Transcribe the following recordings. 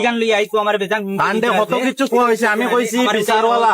Egan লই আইছো আমার বেজান কাণ্ডে কত কিছু কোয়া হয়েছে আমি কইছি বিচারওয়ালা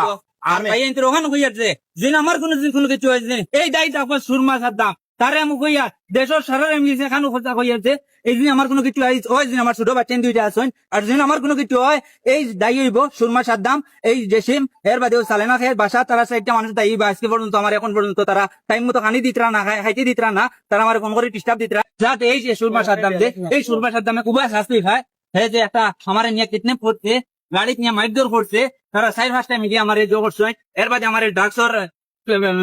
আমি ভাই এনতে ওখানে কইয়াছে যে আমার কোনো কোনো কিছু হয়েছে এই দায়িত্ব আপনার সুরমা সাদ্দাম। তারে আমি কইয়া দেশের সারা এমনি সেখানে খোঁজা কইয়াছে এই দিন আমার কোনো কিছু আইস ওই দিন আমার ছোট বাচ্চা দুইটা আসুন। আর দিন আমার কোনো কিছু হয় এই দায়ী হইব সুরমা সাদ্দাম এই জেসিম এর বাদেও সালেনা খেয়ে বাসা তারা সাইডটা মানুষ দায়ী বা আজকে পর্যন্ত আমার এখন পর্যন্ত তারা টাইম মতো খানি দিতরা না খাই খাইতে দিতরা না তারা আমার কোন করে ডিস্টার্ব দিতরা। যাতে এই যে সুরমা সাদ্দাম যে এই সুরমা সাদ্দামে খুবই শাস্তি খায় হে যে একটা আমার নিয়ে কিডন্যাপ করছে গাড়ি নিয়ে মাইদর করছে তারা সাইড ফার্স্ট মিডিয়া আমার জো করছে এর বাদে আমার ডাকসর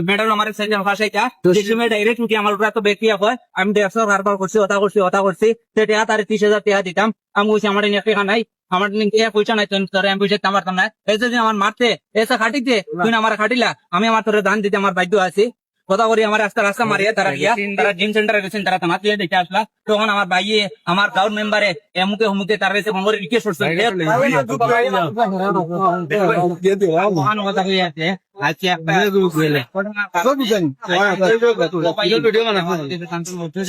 মেডাল আমার সাইড ডাইরেক্ট উঠি আমার উপরে তো বেকিয়া হয় আমি দেড়শো হারবার করছি ওটা করছি ওটা করছি সেটা তার ত্রিশ হাজার টাকা দিতাম। আমি বলছি আমার নিয়ে টাকা নাই আমার পয়সা নাই তোর আমি পয়সা পারতাম না। যে আমার মারতে এসে খাটিতে তুই আমার খাটিলা আমি আমার তোর দান দিতে আমার বাধ্য আছি। কথা করি আমার রাস্তা রাস্তা মারিয়ে তারা গিয়া তারা জিম সেন্টারে গেছেন তারা তোমার দিয়ে দেখে আসলা তখন আমার ভাইয়ে আমার গাঁর মেম্বারে এমুকে হুমুকে তার কাছে ফোন করে রিকোয়েস্ট করছে মহান কথা হয়ে আছে আজকে একটা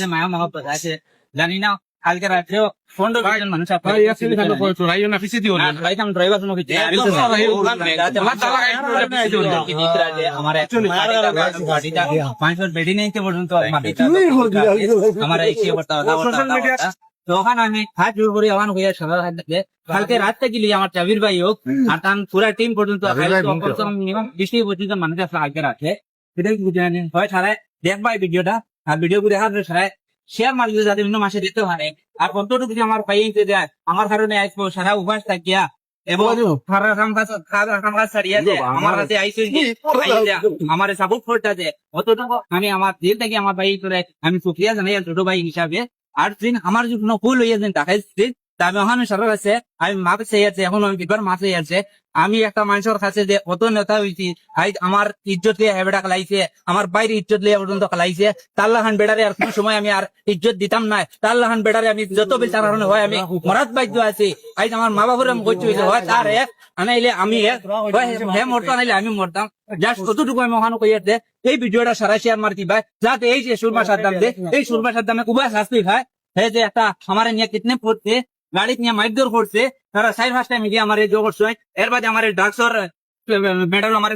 মায়া মহব্বত আছে জানি না কালকে রাত্রেও পনেরো জন মানুষ ভাইতাম ড্রাইভার শুনো কিছু আমার পাঁচশো বেডি নেই পর্যন্ত আমার তখন আমি হাত জোর করে আমার হইয়া সবার হাত থেকে। কালকে রাত থেকে গেলি আমার চাবির ভাই হোক আর তার পুরা টিম পর্যন্ত মিনিমাম বিশ পঁচিশ জন মানুষ আসলে আগে রাখে সেটা কি বুঝে জানেন হয় সারায় ভিডিওটা আর ভিডিও করে সারায় শেয়ার মার্কেট যাতে বিভিন্ন মাসে দিতে পারে। আর কতটুকু যে আমার পাইতে যায় আমার কারণে আসব সারা উপাস থাকিয়া। এবং সারা কাম কাজ কাম কাজ ছাড়িয়া যে আমার কাছে আইসি আমার সাপোর্ট করতে যে অতটুকু আমি আমার দিল থেকে আমার ভাই করে আমি সুক্রিয়া জানাই ছোট ভাই হিসাবে। আর দিন আমার যে কোনো ভুল দেখাই দিন তা আমি ওখানে সরকার আছে, আমি মাপ চাই আছে, এখন আমি বিবার মাপ চাই আছে। আমি একটা মানুষের কাছে যে অত নেতা হইছি আজ আমার ইজ্জত লিয়ে হেবেটা খেলাইছে, আমার বাইরে ইজ্জত লিয়ে পর্যন্ত খেলাইছে তাল্লাহান বেড়ারে আর কোন সময় আমি আর ইজ্জত দিতাম না। তাল্লাহান বেড়ারে আমি যত বিচার হয়, আমি মরাত বাধ্য আছি। আজ আমার মা বাবুর আমি হইছে হয় তার এক আনাইলে আমি হে মরতাম, আনাইলে আমি মরতাম। জাস্ট কতটুকু আমি ওখানে কইয়াতে এই ভিডিওটা সারা শেয়ার মারতি ভাই। যাতে এই যে সুরমা সাদ্দাম দে এই সুরমা সাদ্দামে খুবই শাস্তি খায় হে যে একটা আমার নিয়ে কিডন্যাপ করতে গাড়ি নিয়ে মাইদর করছে তারা সাইড ফার্স্ট মিডিয়া আমার জো করছে এর বাদে আমার ডাকসর মেডাল আমার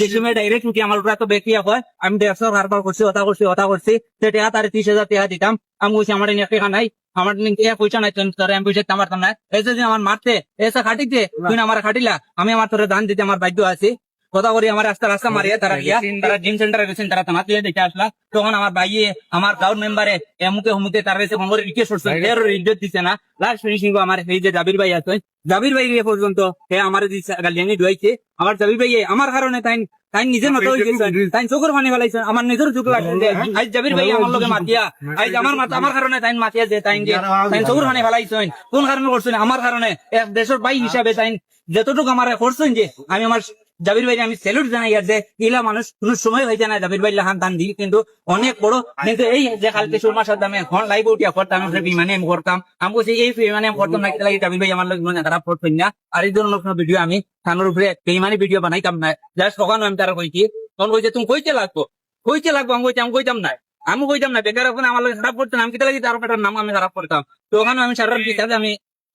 যেসময় ডাইরেক্ট উঠি আমার উপরে তো বেকিয়া হয় আমি দেড়শো হারবার করছি ওটা করছি ওটা করছি সেটা তার ত্রিশ হাজার টাকা দিতাম আমি বলছি আমার নিয়ে টাকা নাই আমার নিয়ে পয়সা নাই তোর আমি পয়সা পারতাম না এই যে আমার মারতে এসে খাটিতে তুই আমার খাটিলা আমি আমার তোর দান দিতে আমার বাধ্য আছি। কথা করি আমার রাস্তা রাস্তা মারিয়ে তারা গিয়া তারা জিম সেন্টারে গেছেন তারা তোমার দিয়ে দেখে আসলা তখন আমার ভাইয়ে আমার গাঁর মেম্বারে এমুকে হুমুকে তার ফোন করে রিকোয়েস্ট করছে এর ইজ্জত দিছে না। লাস্ট ফিনিশিং আমার এই যে জাবির ভাই আছে জাবির ভাই পর্যন্ত হে আমার গালিয়ানি ডুয়াইছে আমার জাবির ভাই আমার কারণে তাই তাই নিজের মতো তাই চোখের পানি ফেলাইছে আমার নিজের চোখ লাগছে আজ জাবির ভাই আমার লগে মাতিয়া আজ আমার মাথা আমার কারণে তাই মাতিয়া যে তাই তাই চোখের পানি ফেলাইছেন কোন কারণে করছেন? আমার কারণে এক দেশের ভাই হিসাবে তাই যতটুকু আমার করছেন যে আমি আমার জাবির ভাই আমি স্যালুট জানাই আর যে ইলা মানুষ কোন সময় হয়েছে না জাবির ভাই লাহান দান দিই কিন্তু অনেক বড় কিন্তু এই যে কালকে সুরমা সাথে আমি এখন লাইভ উঠিয়া করতাম আমি বিমানে আমি করতাম। আমি বলছি এই বিমানে আমি করতাম না লাগে জাবির ভাই আমার লোক খারাপ করতেন না? আর এই ধরনের ভিডিও আমি থানোর উপরে বেইমানি ভিডিও বানাইতাম না জাস্ট কখন আমি তারা কইছি, তখন কইছে, তুমি কইতে লাগবো? কইতে লাগবো, আমি কইতে আমি কইতাম না। আমি কইতাম না, বেকার ওখানে আমার খারাপ করতেন আমি কি লাগে তার নাম আমি খারাপ করতাম? তো ওখানে আমি সারা আমি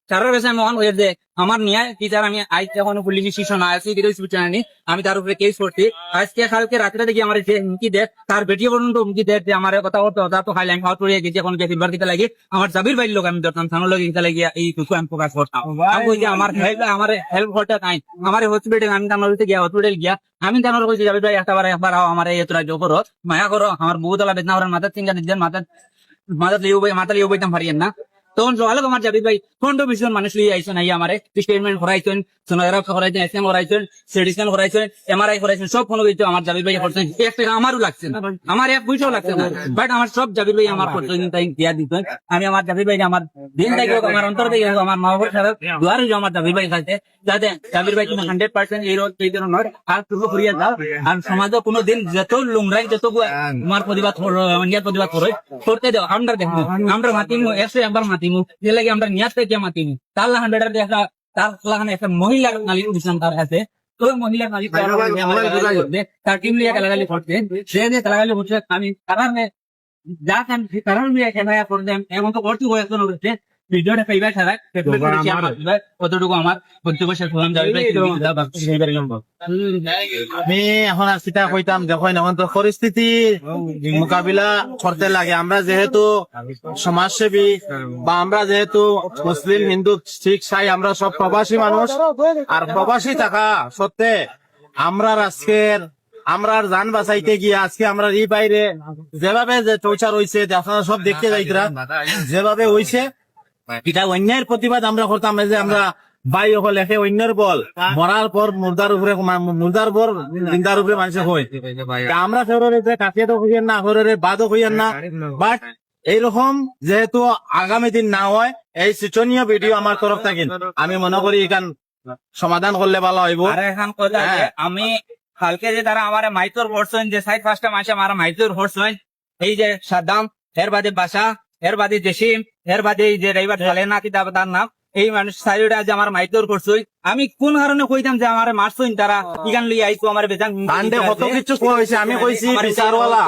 সারা বেশি আমি মহান হয়ে যে আমার নিয়ে টিচার আমি আজ যখন পুলিশ স্টেশন আসি জানি আমি তার উপরে কেস করছি। আজকে কালকে রাত্রে দেখি আমার যে হুমকি দেখ তার বেটি পর্যন্ত হুমকি দেখ যে আমার কথা করতে কথা তো খাইলে আমি খাওয়া পড়ে গেছি এখন গেছি বার লাগে। আমার জাবির বাইর লোক আমি ধরতাম থানোর লোক দিতে লাগিয়ে এই টুকু আমি প্রকাশ করতাম। আমি কই যে আমার হেল্প আমার হেল্প করতে নাই। আমার হসপিটাল আমি থানোর গিয়া হসপিটাল গিয়া আমি জানার কইছি জাবির ভাই একবার একবার আও আমার এই তোরা জো করো মায়া করো। আমার বউ তলা বেদনা মাথার চিঙ্গা দিচ্ছেন মাথার মাথার লিও ভাই মাথা লিও বইতাম পারিয়েন না। তখন সকালে তোমার যাবি ভাই। পনেরো বিশ জন মানুষ লিয়ে আইসন আই আমারে স্টেটমেন্ট করাইছেন সোনারা করাইছেন এস এম করাইছেন সিটি স্ক্যান করাইছেন এমআরআই করাইছেন সব কোনো কিছু আমার জাবির ভাই করছেন এক টাকা আমারও লাগছে আমার এক পয়সাও লাগছে না। বাট আমার সব জাবির ভাই আমার তাই দিয়া আমি আমার জাবির ভাই আমার দিন থেকে হোক, আমার অন্তর থেকে হোক, আমার মা বাবার দুয়ারে আমার জাবির ভাই কাছে যাতে জাবির ভাই তুমি হান্ড্রেড পার্সেন্ট এই রোগ এই ধরনের আর তুমি ফুরিয়ে আর সমাজে কোনো দিন যত লুংরাই যত তোমার প্রতিবাদ নিয়ার প্রতিবাদ করে করতে দাও। আমরা দেখব। আমরা মাতিমু একশো একবার মাতিমু। যে লাগে আমরা নিয়ার থেকে মাতিমু। বেটার দেখা তার লাহান একটা মহিলা নালী অনুষ্ঠান তার আছে তো মহিলা নালী তার টিম লিয়া গালাগালি করতে সে যে গালাগালি করছে আমি কারণে যা খান কারণ লিয়া খেলা করতে এমন তো করতে হয়েছে ভিডিওটা কতটুকু আমার বক্তব্য শেষ করলাম আমি এখন আর সেটা কইতাম দেখুন এখন তো পরিস্থিতি মোকাবিলা করতে লাগে। আমরা যেহেতু সমাজসেবী বা আমরা যেহেতু মুসলিম হিন্দু শিখ সাই আমরা সব প্রবাসী মানুষ। আর প্রবাসী থাকা সত্ত্বে আমরা আজকের আমরা যান বাঁচাইতে গিয়ে আজকে আমরা এই বাইরে যেভাবে যে টর্চার হয়েছে আপনারা সব দেখতে যাইতরা যেভাবে হইছে এটা অন্যায়ের প্রতিবাদ আমরা করতাম যে আমরা বাই হল একে অন্যের বল। মরার পর মুর্দার উপরে মুর্দার পর জিন্দার উপরে মানুষ হয় আমরা ফেরোরে যে কাটিয়ে তো হইয়েন না ফেরোরে বাদও হইয়েন না। বাট এইরকম যেহেতু আগামী দিন না হয় এই শিক্ষণীয় ভিডিও আমার তরফ থেকে আমি মনে করি এখান সমাধান করলে ভালো হইব। হ্যাঁ। আমি কালকে যে তারা আমার মাইতোর হরছেন যে সাইড পাঁচটা মাসে আমার মাইতোর হরছেন এই যে সাদ্দাম এর বাদে বাসা এর বাদে জেসিম এর বাদে এই যে ড্রাইভার চলে না কি তার নাম এই মানুষ সাইডটা যে আমার মাইতোর করছই। আমি কোন কারণে কইতাম যে আমার মারছই তারা? ইগান লই আইছো আমার বেজান কাণ্ডে কত কিছু হয়েছে আমি কইছি বিচারওয়ালা।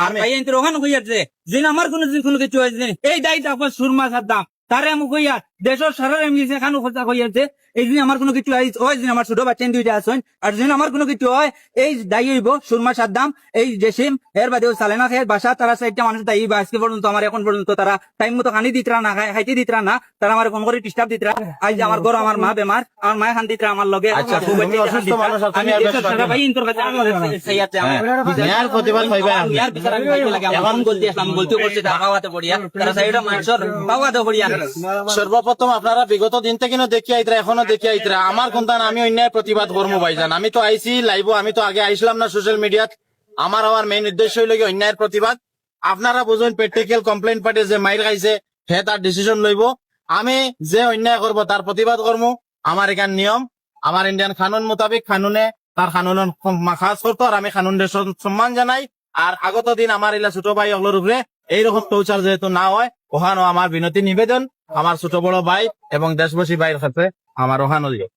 আর আমি ভাই এনতে ওখানে কইয়াছে যে আমার কোনো কোনো কিছু হয়েছে না। এই দায়িত্ব আপনার সুরমা সাদ্দাম। তারে আমি কইয়া দেশের সারা এমনি সেখানে কথা কইয়াছে এই দিন আমার কোনো কিছু হয় দিন আমার ছোট বাচ্চা দুইটা আছেন। আর দিন আমার কোনো কিছু হয় এই দায়ী হইব সুরমা সাদ্দাম এই জেসিম এর বাদেও সালেনা খেয়ে বাসা তারা সাইডটা মানুষ দায়ী বা আজকে পর্যন্ত আমার এখন পর্যন্ত তারা টাইম মতো খানি দিতরা না খাই খাইতে দিতরা না তারা আমার ফোন করে ডিস্টার্ব দিতরা আজ আমার ঘর আমার মা বেমার আমার মায় খান দিতরা আমার লগে আচ্ছা, খুব অসুস্থ মানুষ, আর আমি দেশের সারা ভাই ইন্তর কাছে আমার প্রতিবাদ পাইবা। আপনি। ইয়ার বিচার আমি লাগে। আমার আসলাম করছে পড়িয়া তারা সাইডে মানুষের দাওয়াতে পড়িয়া সর্বপ্রথম আপনারা বিগত দিন থেকে দেখি আইতরা, এখনও দেখি আইতরা। আমার কোনটা আমি অন্যায় প্রতিবাদ করব ভাইজান। আমি তো আইসি লাইভ, আমি তো আগে আইসলাম না সোশ্যাল মিডিয়াত আমার আমার মেইন উদ্দেশ্য হইল অন্যায়ের প্রতিবাদ। আপনারা বুঝুন প্র্যাকটিক্যাল কমপ্লেন পার্টি যে মাইর খাইছে, সে তার ডিসিশন লইব। আমি যে অন্যায় করব তার প্রতিবাদ করব আমার এখান নিয়ম। আমার ইন্ডিয়ান কানুন মোতাবেক কানুনে তার কানুন খাস করতো আর আমি কানুন সম্মান জানাই। আর আগত দিন আমার এলা ছোট ভাই অগলোর উপরে এইরকম টৌচার যেহেতু না হয় ওখানো আমার বিনতি নিবেদন, আমার ছোট বড় ভাই এবং দেশবাসী ভাইয়ের কাছে আমার ওহানো দিও